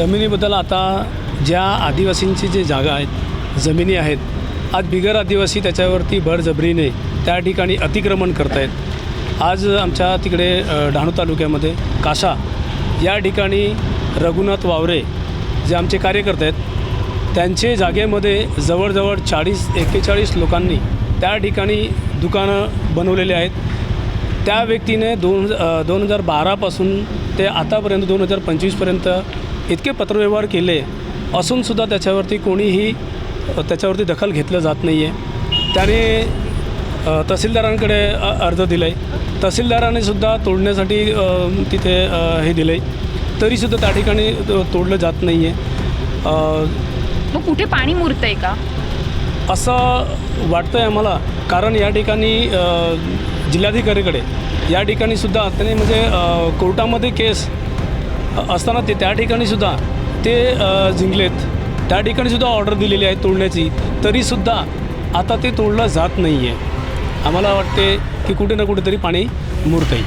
जमिनीबद्दल आता ज्या आदिवासींची जे जागा आहेत जमिनी आहेत आज बिगर आदिवासी त्याच्यावरती भरजबरीने त्या ठिकाणी अतिक्रमण करत आहेत आज आमच्या तिकडे डहाणू तालुक्यामध्ये कासा या ठिकाणी रघुनाथ वावरे जे आमचे कार्यकर्ते आहेत त्यांचे जागेमध्ये जवळजवळ चाळीस एक्केचाळीस लोकांनी त्या ठिकाणी दुकानं बनवलेले आहेत. त्या व्यक्तीने दोन दोन हजार बारापासून ते आतापर्यंत दोन हजार पंचवीसपर्यंत इतके पत्रव्यवहार केले असूनसुद्धा त्याच्यावरती कोणीही त्याच्यावरती दखल घेतलं जात नाही आहे त्याने तहसीलदारांकडे अर्ज दिला आहे तहसीलदाराने सुद्धा तोडण्यासाठी तिथे हे दिलं आहे तरीसुद्धा त्या ठिकाणी तोडलं जात नाही आहे मग कुठे पाणी मुरतं आहे का? असं वाटतं आहे आम्हाला. कारण या ठिकाणी जिल्हाधिकारीकडे या ठिकाणी सुद्धा त्याने म्हणजे कोर्टामध्ये केस असताना ते त्या ठिकाणीसुद्धा ते जिंकलेत. त्या ठिकाणीसुद्धा ऑर्डर दिलेली आहे तोडण्याची. तरीसुद्धा आता ते तोडलं जात नाही आहे आम्हाला वाटते की कुठे ना कुठेतरी पाणी मुरतं आहे